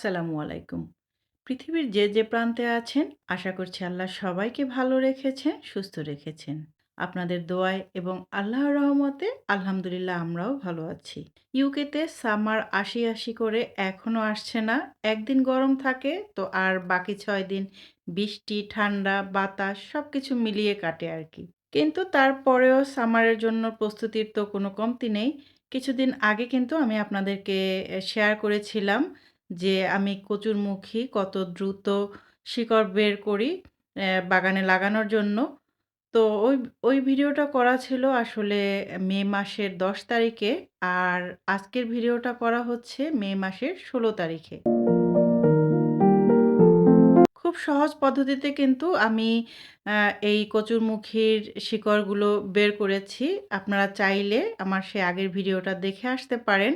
আসসালামু আলাইকুম। পৃথিবীর যে, যে প্রান্তে আছেন আশা করছি আল্লাহ সবাইকে ভালো রেখেছেন, সুস্থ রেখেছেন। আপনাদের দোয়ায় এবং আল্লাহ রহমতে আলহামদুলিল্লাহ আমরাও ভালো আছি। ইউকেতে সামার আশি আশি করে এখনও আসছে না। একদিন গরম থাকে তো আর বাকি ছয় দিন বৃষ্টি, ঠান্ডা, বাতাস সবকিছু মিলিয়ে কাটে আর কি কিন্তু তারপরেও সামারের জন্য প্রস্তুতির তো কোনো কমতি নেই। কিছুদিন আগে কিন্তু আমি আপনাদেরকে শেয়ার করেছিলাম যে আমি কচুরমুখী কত দ্রুত শিকড় বের করি বাগানে লাগানোর জন্য। তো ওই ওই ভিডিওটা করা ছিল আসলে মে মাসের ১০ তারিখে আর আজকের ভিডিওটা করা হচ্ছে মে মাসের ১৬ তারিখে। খুব সহজ পদ্ধতিতে কিন্তু আমি এই কচুরমুখীর শিকড়গুলো বের করেছি। আপনারা চাইলে আমার সে আগের ভিডিওটা দেখে আসতে পারেন।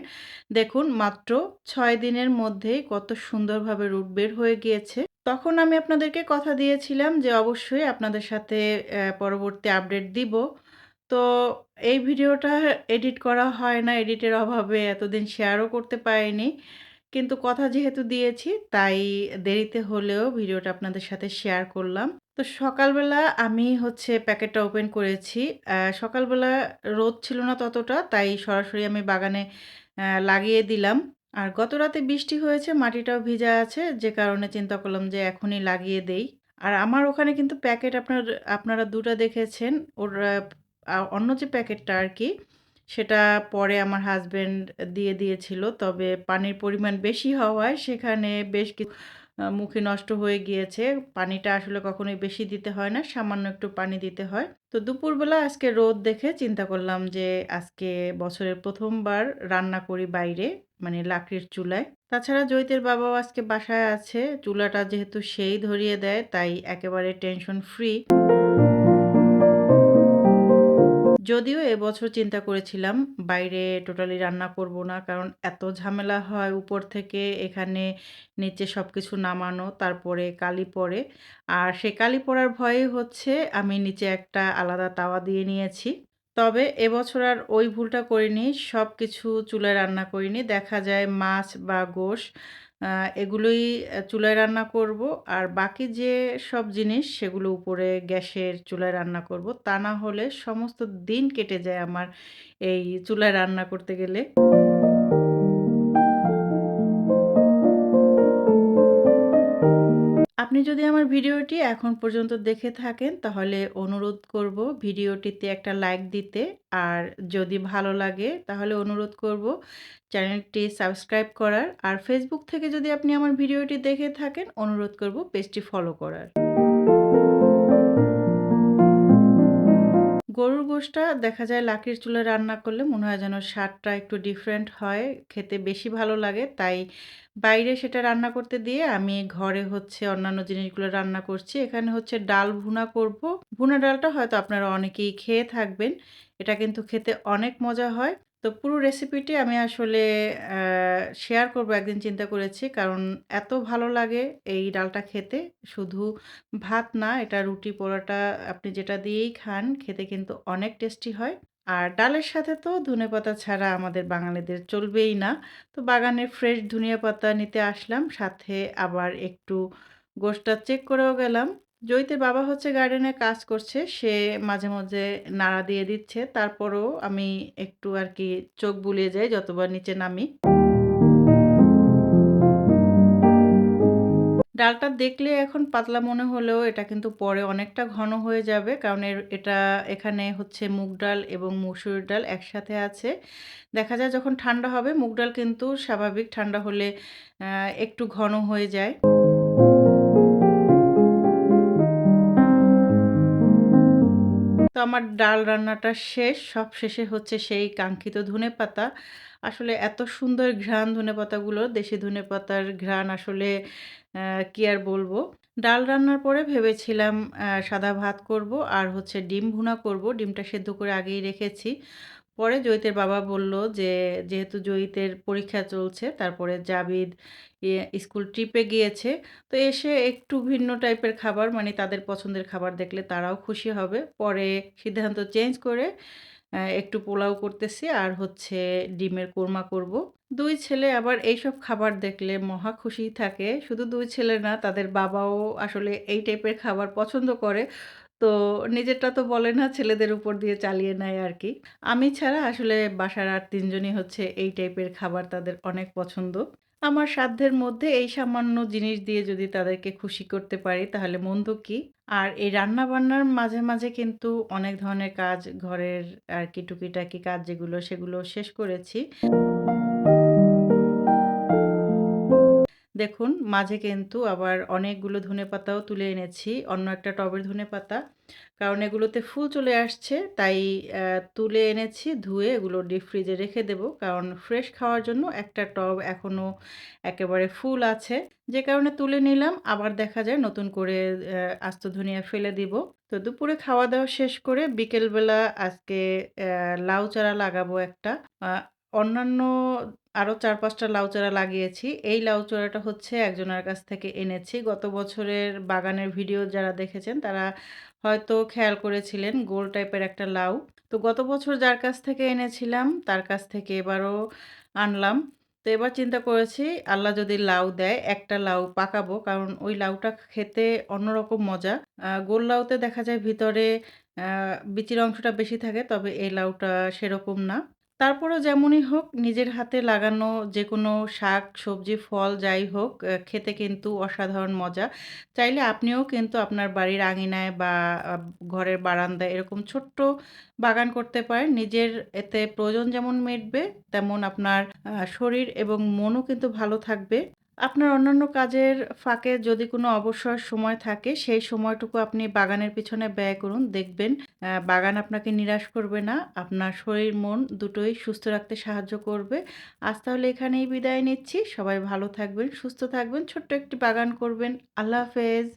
দেখুন মাত্র ছয় দিনের মধ্যেই কত সুন্দরভাবে রুট বের হয়ে গিয়েছে। তখন আমি আপনাদেরকে কথা দিয়েছিলাম যে অবশ্যই আপনাদের সাথে পরবর্তী আপডেট দিব। তো এই ভিডিওটা এডিট করা হয় না, এডিটের অভাবে এতদিন শেয়ারও করতে পারিনি। কিন্তু কথা যেহেতু দিয়েছি তাই দেরিতে হলেও ভিডিওটা আপনাদের সাথে শেয়ার করলাম। তো সকালবেলা আমি হচ্ছে প্যাকেটটা ওপেন করেছি। সকালবেলা রোদ ছিল না ততটা তাই সরাসরি আমি বাগানে লাগিয়ে দিলাম। আর গত রাতে বৃষ্টি হয়েছে, মাটিটাও ভিজা আছে যে কারণে চিন্তা করলাম যে এখনই লাগিয়ে দেই। আর আমার ওখানে কিন্তু প্যাকেট আপনার আপনারা ২ টা দেখেছেন। ওর অন্য যে প্যাকেটটা আরকি সেটা পরে আমার হাজব্যান্ড দিয়ে দিয়েছিল। তবে পানির পরিমাণ বেশি হওয়ায় সেখানে বেশ কি আ মুখে নষ্ট হয়ে গিয়েছে। পানিটা আসলে কখনোই বেশি দিতে হয় না, সামান্য একটু পানি দিতে হয়। তো দুপুরবেলা আজকে রোদ দেখে চিন্তা করলাম যে আজকে বছরের প্রথমবার রান্না করি বাইরে, মানে লাকড়ির চুলায়। তাছাড়া জয়িতের বাবাও আজকে বাসায় আছে। চুলাটা যেহেতু সেই ধরিয়ে দেয় তাই একেবারে টেনশন ফ্রি। যদিও এবছর চিন্তা করেছিলাম বাইরে টোটালি রান্না করব না। কারণ এত ঝামেলা হয় উপর থেকে এখানে নিচে সব কিছু নামানো, তারপরে কালি পড়ে। আর সে কালি পড়ার ভয়েই হচ্ছে আমি নিচে একটা আলাদা তাওয়া দিয়ে নিয়েছি। তবে এবছর আর ওই ভুলটা করিনি। সব কিছু চুলায় রান্না করিনি। দেখা যায় মাছ বা গোশ এগুলোই চুলায় রান্না করব। আর বাকি যে সব জিনিস, সেগুলো উপরে গ্যাসের চুলায় রান্না করব। তা না হলে সমস্ত দিন কেটে যায় আমার এই চুলায় রান্না করতে গেলে। আপনি যদি আমার ভিডিওটি এখন পর্যন্ত দেখে থাকেন, তাহলে অনুরোধ করব ভিডিওটিতে একটা লাইক দিতে। আর যদি ভালো লাগে, তাহলে অনুরোধ করব চ্যানেলটি সাবস্ক্রাইব করার। আর ফেসবুক থেকে যদি আপনি আমার ভিডিওটি দেখে থাকেন, অনুরোধ করব পেজটি ফলো করার। গোশটা দেখা যায় লাকির চুলে রান্না করলে মনে হয় যেন স্বাদটা একটু ডিফারেন্ট হয়, খেতে বেশি ভালো লাগে। তাই বাইরে সেটা রান্না করতে দিয়ে আমি ঘরে হচ্ছে অন্যান্য জিনিসগুলো রান্না করছি। এখানে হচ্ছে ডাল ভুনা করব। ভুনা ডালটা হয়তো আপনারা অনেকেই খেয়ে থাকবেন। এটা কিন্তু খেতে অনেক মজা হয়। তো পুরো রেসিপিটি আমি আসলে শেয়ার করব একদিন চিন্তা করেছি। কারণ এত ভালো লাগে এই ডালটা খেতে। শুধু ভাত না, এটা রুটি, পরোটা আপনি যেটা দিয়েই খান খেতে কিন্তু অনেক টেস্টি হয়। আর ডালের সাথে তো ধনেপাতা ছাড়া আমাদের বাঙালিদের চলবেই না। তো বাগানের ফ্রেশ ধনিয়া পাতা নিতে আসলাম। সাথে আবার একটু গোশটা চেক করেও গেলাম। জয়িতের বাবা হচ্ছে গার্ডেনে কাজ করছে। সে মাঝে, মাঝে নাড়া দিয়ে দিচ্ছে। তারপরেও আমি একটু আর কি চোখ বুলিয়ে যাই যতবার নিচে নামি। ডালটা দেখলে এখন পাতলা মনে হলেও এটা কিন্তু পরে অনেকটা ঘন হয়ে যাবে। কারণ এটা এখানে হচ্ছে মুগ ডাল এবং মসুর ডাল একসাথে আছে। দেখা যায় যখন ঠান্ডা হবে মুগ ডাল কিন্তু স্বাভাবিক ঠান্ডা হলে একটু ঘন হয়ে যায়। তো আমার ডাল রান্নাটা শেষ। সব শেষে হচ্ছে সেই কাঙ্ক্ষিত ধনে পাতা আসলে এত সুন্দর ঘ্রাণ ধনে পাতাগুলো, দেশি ধনে পাতার ঘ্রাণ আসলে কি আর বলব ডাল রান্নার পরে ভেবেছিলাম সাদা ভাত করব আর হচ্ছে ডিম ভুনা করব। ডিমটা সেদ্ধ করে আগেই রেখেছি। পরে জয়িতের বাবা বলল যে, যেহেতু জয়িতের পরীক্ষা চলছে, তারপরে জাবিদ স্কুল ট্রিপে গিয়েছে। তো এসে একটু ভিন্ন টাইপের খাবার মানে তাদের পছন্দের খাবার দেখলে তারাও খুশি হবে। পরে সিদ্ধান্ত চেঞ্জ করে একটু পোলাও করতেছি আর হচ্ছে ডিমের কোরমা করব। দুই ছেলে আবার এইসব খাবার দেখলে মহা খুশি থাকে। শুধু দুই ছেলে না তাদের বাবাও আসলে এই টাইপের খাবার পছন্দ করে। তো নিজেরটা তো বলে না ছেলেদের উপর দিয়ে চালিয়ে নেয় আর কি আমি ছাড়া আসলে বাসার আর তিনজনই হচ্ছে এই টাইপের খাবার তাদের অনেক পছন্দ। আমার সাধ্যের মধ্যে এই সামান্য জিনিস দিয়ে যদি তাদেরকে খুশি করতে পারি তাহলে মন্দ কি? আর এই রান্না-বান্নার মাঝে, মাঝে কিন্তু অনেক ধরনের কাজ ঘরের আর কি টুকিটাকি কাজ যেগুলো সেগুলো শেষ করেছি। দেখুন, মাঝে কিন্তু আবার অনেকগুলো ধনেপাতাও তুলে এনেছি। অন্য একটা টবের ধনেপাতা। কারণ এগুলোতে ফুল চলে আসছে, তাই তুলে এনেছি, ধুয়ে এগুলো ডিপ ফ্রিজে রেখে দেব। কারণ ফ্রেশ খাওয়ার জন্য একটা টব এখনও একেবারে ফুল আছে। যে কারণে তুলে নিলাম। আবার দেখা যায় নতুন করে আস্ত ধনিয়া ফেলে দিব। তো দুপুরে খাওয়া-দাওয়া শেষ করে বিকেলবেলা আজকে লাউ চারা লাগাবো একটা। অন্যান্য আরও ৪-৫ টা লাউ চারা লাগিয়েছি। এই লাউ চারাটা হচ্ছে একজনের কাছ থেকে এনেছি। গত বছরের বাগানের ভিডিও যারা দেখেছেন, তারা হয়তো খেয়াল করেছিলেন গোল টাইপের একটা লাউ। তো গত বছর যার কাছ থেকে এনেছিলাম, তার কাছ থেকে এবারও আনলাম। তো এবার চিন্তা করেছি, আল্লাহ যদি লাউ দেয়, একটা লাউ পাকাবো। কারণ ওই লাউটা খেতে অন্যরকম মজা। গোল লাউতে দেখা যায় ভিতরে বিচির অংশটা বেশি থাকে, তবে এই লাউটা সেরকম না। তারপরেও যেমনই হোক নিজের হাতে লাগানো যে কোনো শাক, সবজি, ফল যাই হোক খেতে কিন্তু অসাধারণ মজা। চাইলে আপনিও কিন্তু আপনার বাড়ির আঙিনায় বা ঘরের বারান্দায় এরকম ছোট্ট বাগান করতে পারেন। নিজের এতে প্রয়োজন যেমন মেটবে তেমন আপনার শরীর এবং মনও কিন্তু ভালো থাকবে। আপনার অন্যান্য কাজের ফাঁকে যদি কোনো অবসর সময় থাকে সেই সময়টুকু আপনি বাগানের পিছনে ব্যয় করুন। দেখবেন বাগান আপনাকে নিরাশ করবে না। আপনার শরীর মন দুটোই সুস্থ রাখতে সাহায্য করবে। আজ তাহলে এখানেই বিদায় নিচ্ছি। সবাই ভালো থাকবেন, সুস্থ থাকবেন, ছোট্ট একটি বাগান করবেন। আল্লাহ হাফেজ।